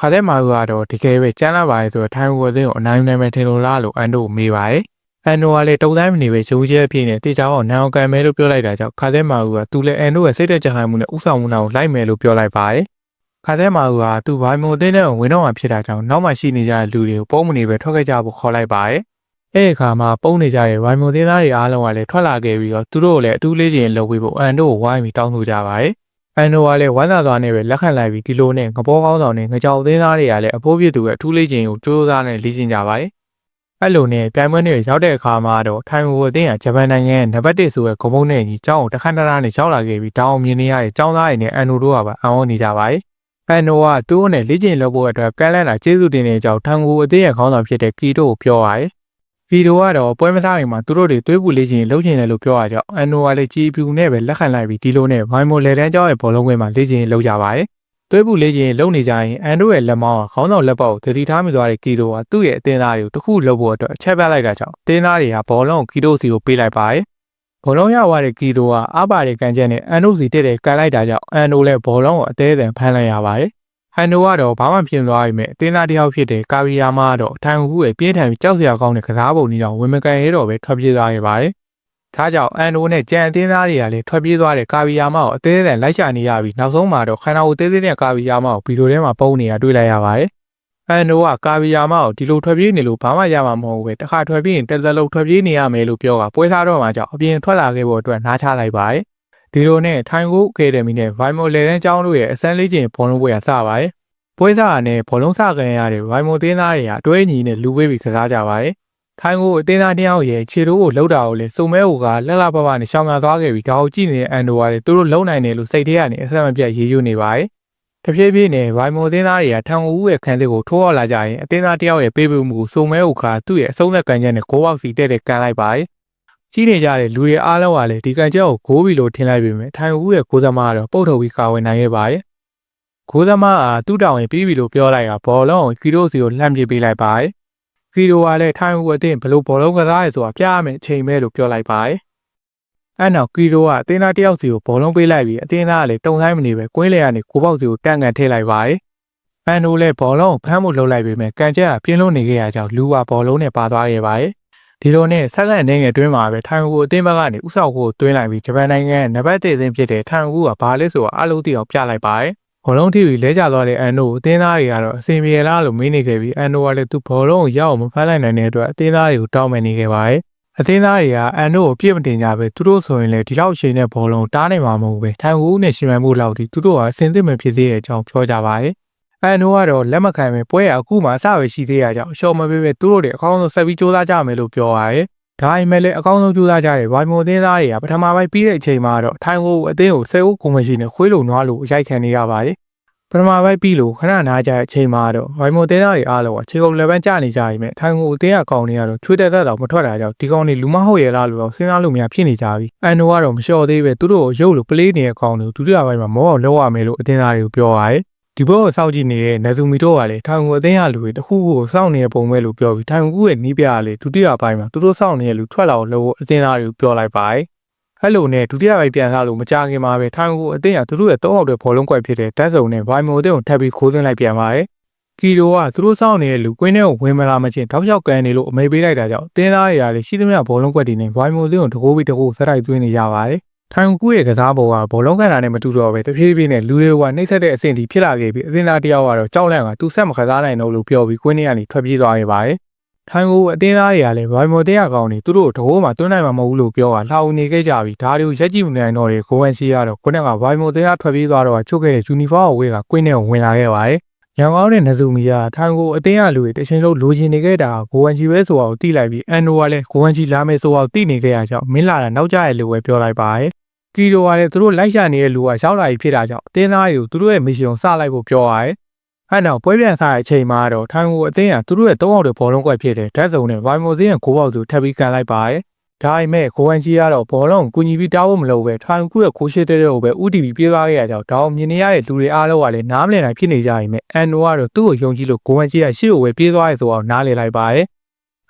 ခါတဲ့မာကူကတော့တကယ်ပဲကျန်းလာပါရဲ့ဆိုတော့ထိုင်ဝအသင်းကိုအနိုင်နိုင်မဲ့ထင်လို့လားလို့အန်တို့မေးပါရဲ့အန်တို့ကလည်းတုံတိုင်းမနေပဲရုံးချက်အဖြစ်နဲ့တေချာအောင်နောင်ကန်မဲလို့ပြောလိုက်တာကြောင့်ခါတဲ့မာကူကသူလည်းအန်တို့ရဲ့စိတ်သက်ကြခိုင်မှုနဲ့ဥဆောင်မှုနာကိုလိုက်မယ်လို့ပြောလိုက်ပါရဲ့ခါတဲ့မာကူကသူဘိုင်မိုအသင်းနဲ့ဝင်တော့မှဖြစ်တာကြောင့်နောက်မှရှိနေကြတဲ့လူတွေကိုပုံမနေပဲထွက်ခဲ့ကြဖို့ခေါ်လိုက်ပါရဲ့အဲ့ဒီအခါမှာပုံနေကြတဲ့ဘိုင်မိုသင်းသားတွေအားလုံးကလည်းထွက်လာခဲ့ပြီးတော့သူတို့ကိုလည်းအထူးလေးချင်းလုပ်ပေးဖို့အန်တို့ကိုဝိုင်းပြီးတောင်းဆိုကြပါရဲ့ အန်နိုကလည်းဝမ်းသာစွာနဲ့ပဲလက်ခံလိုက်ပြီးဒီလိုနဲ့ငဘောကောင်းဆောင်နဲ့ငကြောင်အသေးသားတွေကလည်းအဖိုးပြည့်သူရဲ့အထူးလေးချင်းကိုကြိုးစားနဲ့လေ့ကျင့်ကြပါတယ်။အဲ့လိုနဲ့ပြိုင်ပွဲတွေရောက်တဲ့အခါမှာတော့ထိုင်ဝမ်အသင်းကဂျပန်နိုင်ငံရဲ့နံပါတ်1ဆိုတဲ့ဂုံမုံနဲ့ကြီးကျောင်းကိုတခဏတခဏနဲ့ရောက်လာခဲ့ပြီးတောင်းမြင်နေရတဲ့ကျောင်းသားတွေနဲ့အန်နိုတို့ကပါအံ့ဩနေကြပါတယ်။အန်နိုကသူ့နဲ့လေ့ကျင့်လုပ်ဖို့အတွက်ကမ်းလှမ်းတာကျေးဇူးတင်တဲ့အကြောင်းထိုင်ဝမ်အသင်းရဲ့ခေါင်းဆောင်ဖြစ်တဲ့ကီတိုကိုပြောပါတယ်။ ဗီဒီယိုကတော့ပွဲမစားခင်မှာသူတို့တွေသွေးပူလေးချင်းလှုပ်ချင်တယ်လို့ပြောရကြောင်းအန်နိုကလည်းကြည်ပြူနဲ့ပဲလက်ခံလိုက်ပြီးဒီလိုနဲ့ဘိုင်မိုလေတန်းကျောင်းရဲ့ဘောလုံးကွင်းမှာလေးချင်းလှုပ်ကြပါတယ်။သွေးပူလေးချင်းလှုပ်နေကြရင်အန်တို့ရဲ့လက်မောင်းကခေါင်းဆောင်လက်ပေါက်ကိုတတိထားမိသွားတဲ့ကီတိုကသူ့ရဲ့အတင်းသားတွေကိုတစ်ခုလှုပ်ဖို့အတွက်အချက်ပြလိုက်တာကြောင့်အတင်းသားတွေကဘောလုံးကိုကီတိုစီကိုပေးလိုက်ပါတယ်။ဘောလုံးရသွားတဲ့ကီတိုကအားပါတဲ့ကန်ချက်နဲ့အန်တို့စီတက်တဲ့ကန်လိုက်တာကြောင့်အန်တို့လည်းဘောလုံးကိုအသေးအံဖမ်းလိုက်ရပါတယ်။ ဟန်နိုကတော့ဘာမှဖြစ်သွားပြီမဲ့အတင်းသားတစ်ယောက်ဖြစ်တဲ့ကာဗီယာမာကတော့ထိုင်ဟူရဲ့ပြင်းထန်ပြီးကြောက်စရာကောင်းတဲ့ကစားပုံကြီးကြောင့်ဝင်မကန်ရဲတော့ပဲထွက်ပြေးသွားခဲ့ပါတယ်။ဒါကြောင့်အန်နိုနဲ့ကြံအတင်းသားတွေကလည်းထွက်ပြေးသွားတဲ့ကာဗီယာမာကိုအသေးသေးလိုက်ရှာနေရပြီးနောက်ဆုံးမှာတော့ခန္ဓာကိုယ်သေးသေးတဲ့ကာဗီယာမာကိုဗီဒီယိုထဲမှာပုံနေတာတွေ့လိုက်ရပါတယ်။အန်နိုကကာဗီယာမာကိုဒီလိုထွက်ပြေးနေလို့ဘာမှရမှာမဟုတ်ဘူးပဲတစ်ခါထွက်ပြေးရင်တက်တက်လုံးထွက်ပြေးနေရမယ်လို့ပြောတာပွဲစားတော့မှကြောင့်အပြင်ထွက်လာခဲ့ဖို့အတွက်နားချလိုက်ပါတယ်။ ဒီလိုနဲ့ထိုင်ကိုအကယ်ဒမီနဲ့ဗိုင်မိုလေတန်းကျောင်းတို့ရဲ့အစမ်းလေးကျင်ဘောလုံးပွဲကစပါတယ်။ပွဲစားနဲ့ဘောလုံးစကန်ရတဲ့ဝိုင်မိုတင်းသားတွေကအတွဲညီနဲ့လူဝေးပြီးကစားကြပါတယ်။ထိုင်းကိုအတင်းသားတယောက်ရဲ့ခြေတိုးကိုလှုပ်တာကိုလည်းစုံမဲဟိုကလက်လာပပနဲ့ရှောင်ရသွားခဲ့ပြီးဒါကိုကြည့်နေတဲ့အန်ဒိုကလည်းသူတို့လုံနိုင်တယ်လို့စိတ်ထဲကနေအဆက်မပြတ်ရေးယူနေပါတယ်။တဖြည်းဖြည်းနဲ့ဝိုင်မိုတင်းသားတွေကထန်ကိုဦးရဲ့ခန်းစစ်ကိုထိုးအောင်လာကြရင်အတင်းသားတယောက်ရဲ့ပေးပမှုကိုစုံမဲဟိုကသူ့ရဲ့အဆုံးသက်ကန်ချက်နဲ့ဂိုးပေါက်စီတဲ့တဲ့ကန်လိုက်ပါတယ်။ ကြီးနေကြတဲ့လူတွေအားလုံးကလည်းဒီကန်ချက်ကိုဂိုးပြီလို့ထင်လိုက်ပေမဲ့ထိုင်ဦးရဲ့ကိုးသမားကတော့ပုတ်ထုတ်ပြီးကာဝယ်နိုင်ခဲ့ပါတယ်။ကိုသမားကသူ့တောင်ရင်ပြီးပြီလို့ပြောလိုက်တာဘောလုံးကိုကီရိုစီကိုလှမ်းပစ်ပေးလိုက်ပါတယ်။ကီရိုကလည်းထိုင်ဟူအသင်းဘလို့ဘောလုံးကစားရဲဆိုတာပြရမယ်အချိန်ပဲလို့ပြောလိုက်ပါတယ်။အဲ့နောက်ကီရိုကအသင်းသားတစ်ယောက်စီကိုဘောလုံးပေးလိုက်ပြီးအသင်းသားကလည်းတုံဆိုင်မနေပဲကွင်းလေကနေကိုပေါက်စီကိုတန့်ကန်ထည့်လိုက်ပါတယ်။အန်တို့လည်းဘောလုံးကိုဖမ်းဖို့လှုပ်လိုက်ပေမဲ့ကန်ချက်ကပြင်းလို့နေခဲ့ရကြောင်းလူကဘောလုံးနဲ့ပါသွားခဲ့ပါတယ်။ ဒီလိုနဲ့ဆက်လက်အနေငယ်တွင်းမှာပဲထိုင်ဟူအသင်းဘက်ကနေဥဆောင်ဖို့တွင်းလိုက်ပြီးဂျပန်နိုင်ငံရဲ့နံပါတ်1အသင်းဖြစ်တဲ့ထိုင်ဟူကဘာလဲဆိုတာအလုံးတိအောင်ပြလိုက်ပါတယ်။ဘောလုံးထိပ်ပြီးလဲကျသွားတဲ့အန်နိုကိုအသင်းသားတွေကတော့အစင်ပြေလားလို့မေးနေခဲ့ပြီးအန်နိုကလည်းသူဘောလုံးကိုရအောင်မဖမ်းလိုက်နိုင်တဲ့အတွက်အသင်းသားတွေကိုတောင်းပန်နေခဲ့ပါတယ်။အသင်းသားတွေကအန်နိုကိုပြစ်မတင်ကြပဲသူတို့ဆိုရင်လည်းဒီလောက်အချိန်နဲ့ဘောလုံးကိုတားနိုင်မှာမဟုတ်ပဲထိုင်ဟူးနဲ့ရှင်မန်မှုလောက်ဒီသူတို့ကအစင်သစ်မဖြစ်သေးတဲ့အကြောင်းပြောကြပါတယ်။ အန်နိုကတော့လက်မခံပဲပွဲရအခုမှအစပဲရှိသေးရကြောင်းအရှော်မပေးပဲသူတို့တွေအကောင်းဆုံးဆက်ပြီးစူးစမ်းကြမယ်လို့ပြောပါတယ်။ဒါပေမဲ့လည်းအကောင်းဆုံးကြိုးစားကြတဲ့ဝိုင်မိုအသင်းသားတွေကပထမပိုင်းပြီးတဲ့အချိန်မှာတော့ထိုင်ဟိုအသင်းကိုဆယ်ဦးကုန်မရှိနဲ့ခွေးလုံနွားလို့အရိုက်ခံနေရပါတယ်ပထမပိုင်းပြီးလို့ခဏနားကြတဲ့အချိန်မှာတော့ဝိုင်မိုသေးသားတွေအားလုံးကခြေကုပ်လက်ပန်းကျနေကြပြီမဲ့ထိုင်ဟိုအသင်းအကောင်တွေကတော့ချွေးတက်တက်တော့မထွက်တာကြောင့်ဒီကောင်တွေလူမဟုတ်ရဲ့လားလို့တော့စဉ်းစားလို့မရဖြစ်နေကြပြီအန်နိုကတော့မလျှော်သေးပဲသူတို့ကိုရုပ်လို့ပလေးနေတဲ့အကောင်တွေကိုဒုတိယပိုင်းမှာမောအောင်လောက်ရမယ်လို့အသင်းသားတွေကိုပြောရတယ် ဒီဘောကိုစောင့်ကြည့်နေတဲ့နဇူမီတို့ကလည်းထိုင်ကိုအသိရလူတွေတခုခုကိုစောင့်နေတဲ့ပုံပဲလို့ပြောပြီးထိုင်ကူရဲ့နီးပြကလည်းဒုတိယပိုင်းမှာသူတို့စောင့်နေတဲ့လူထွက်လာလို့အသင်းသားတွေကိုပြောလိုက်ပါတယ်ဟဲ့လိုနဲ့ဒုတိယပိုင်းပြန်စားလို့မကြခင်မှာပဲထိုင်ကူအသင်းကသူတို့ရဲ့တောက်တဲ့ဘောလုံးကွက်ဖြစ်တဲ့ဓာတ်စုံနဲ့ဗိုင်မိုအသင်းကိုထပ်ပြီးခိုးသွင်းလိုက်ပြန်ပါတယ်ကီလိုကသူတို့စောင့်နေတဲ့လူကွင်းထဲကိုဝင်မလာမချင်းတောက်လျှောက်ကန်နေလို့အမေပေးလိုက်တာကြောင့်တင်းသားတွေကလည်းရှိသမျှဘောလုံးကွက်တွေနဲ့ဗိုင်မိုအသင်းကိုတကိုးပြီးတကိုးဆက်တိုက်သွင်းနေကြပါတယ် ထိုင်ကူရဲ့ကစားပေါ်ကဘောလုံးကန်တာနဲ့မတူတော့ပဲတဖြည်းဖြည်းနဲ့လူတွေကနှိမ့်ဆက်တဲ့အဆင့်ထိဖြစ်လာခဲ့ပြီးအသင်းသားတယောက်ကတော့ကြောက်လန့်ကသူဆက်မကစားနိုင်တော့လို့ပြောပြီးကွင်းထဲကနေထွက်ပြေးသွားခဲ့ပါတယ်ထိုင်ကူအတင်းသားတွေကလည်းဗိုင်မိုတင်းရကောင်နေသူတို့တကိုးမှသွင်းနိုင်မှာမဟုတ်ဘူးလို့ပြောတာလှောင်နေခဲ့ကြပြီးဒါတွေကိုရက်ကြည့်မနိုင်တော့တဲ့ကိုဝန်စီကတော့ခုနကဗိုင်မိုတင်းရထွက်ပြေးသွားတော့ချုပ်ခဲ့တဲ့ယူနီဖောင်းကိုဝေးကကွင်းထဲကိုဝင်လာခဲ့ပါတယ် ရန်ကောင်းတဲ့နဇူမီကထိုင်ကိုအတင်းရလူတွေတချိန်လုံးလိုချင်နေခဲ့တာဂိုဝန်ချီပဲဆိုတာကိုသိလိုက်ပြီးအန်နိုကလည်းဂိုဝန်ချီလာမယ်ဆိုတာကိုသိနေခဲ့ရကြောင်းမင်းလာတာနောက်ကျရဲ့လူပဲပြောလိုက်ပါတယ်ကီလိုကလည်းသူတို့လိုက်ရှာနေတဲ့လူကရောက်လာပြီဖြစ်တာကြောင့်အတင်းသားတွေကိုသူတို့ရဲ့မစ်ရှင်ကိုစလိုက်ဖို့ပြောရတယ်အဲ့တော့ပွဲပြန်စားတဲ့အချိန်မှာတော့ထိုင်ကိုအသင်းကသူတို့ရဲ့သုံးအောင်တွေဘောလုံးကွက်ဖြစ်တဲ့ဓာတ်စုံနဲ့ဗိုင်မိုသင်းရဲ့ဂိုးပေါက်စုထပ်ပြီးကန်လိုက်ပါတယ် ဒါပေမဲ့ကိုဝန်ကြီးကတော့ဘောလုံးကိုကူညီပြီးတောင်းဖို့မလုပ်ပဲထိုင်ကူရဲ့ခိုးရှိတဲ့တဲ့ကိုပဲဥတီပြီးပြေးသွားခဲ့ရကြောင်းဒါအောင်မြင်နေရတဲ့လူတွေအားလုံးကလည်းနားမလည်နိုင်ဖြစ်နေကြရင်မဲ့အန်နိုကတော့သူ့ကိုယုံကြည်လို့ကိုဝန်ကြီးကရှေ့ကိုပဲပြေးသွားရဲဆိုအောင်နားလည်လိုက်ပါတယ်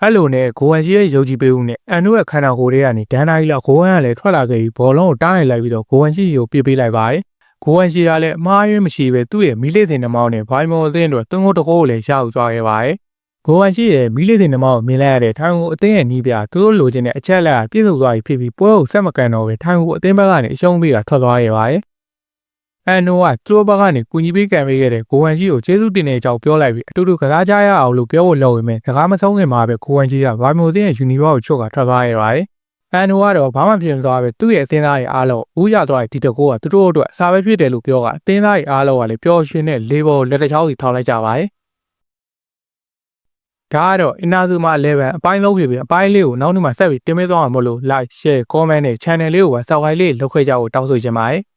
အဲ့လိုနဲ့ကိုဝန်ကြီးရဲ့ယုံကြည်ပေးမှုနဲ့အန်နိုရဲ့ခန္ဓာကိုယ်တွေကနေဒန်နာကြီးလောက်ကိုဝန်ကလည်းထွက်လာခဲ့ပြီးဘောလုံးကိုတားနိုင်လိုက်ပြီးတော့ကိုဝန်ကြီးကိုပြေးပေးလိုက်ပါတယ်ကိုဝန်ရှိကလည်းအမားရင်းမရှိပဲသူ့ရဲ့မီးလေးစင်နှမောင်းနဲ့ဘိုင်မော်အသင်းတို့တွန်းကိုတကိုးကိုလည်းရအောင်သွားခဲ့ပါတယ်။ ကိုဝန်ရှိရဲ့မီးလေးစင်နှမောင်းကိုမြင်လိုက်ရတဲ့ထိုင်ကိုအသင်းရဲ့နီးပြသူတို့လိုချင်တဲ့အချက်အလက်ကပြည့်စုံသွားပြီဖြစ်ပြီးပွဲကိုဆက်မကန်တော့ပဲထိုင်ကိုအသင်းဘက်ကနေအရှုံးပေးတာထွက်သွားခဲ့ပါတယ်။အန်နိုကသူတို့ဘက်ကနေကူညီပေးကံပေးခဲ့တဲ့ကိုဝန်ရှိကိုကျေးဇူးတင်တဲ့အကြောင်းပြောလိုက်ပြီးအတူတူကစားကြရအောင်လို့ပြောဖို့လုပ်ရင်းမဲ့စကားမဆုံးခင်မှာပဲကိုဝန်ရှိကဘိုင်မော်အသင်းရဲ့ယူနီဖောင်းကိုချုပ်ကထွက်သွားခဲ့ပါတယ်။အန်နိုကတော့ဘာမှပြင်မသွားပဲသူ့ရဲ့အသင်းသားတွေအားလုံးဦးရသွားတဲ့ဒီတကောကသူတို့အတွက်အစာပဲဖြစ်တယ်လို့ပြောကအသင်းသားတွေအားလုံးကလည်းပျော်ရွှင်တဲ့လေးဘောလက်တစ်ချောင်းစီထောင်လိုက်ကြပါတယ်။ ဒါကတော့အင်နာသူမ11အပိုင်းလုံးဖြစ်ပြီးအပိုင်းလေးကိုနောက်နေ့မှဆက်ပြီးတင်ပေးသွားမှာမို့လို့ like share comment နဲ့ channel လေးကိုပါ subscribe လေးလုပ်ခဲ့ကြဖို့တောင်းဆိုချင်ပါတယ်။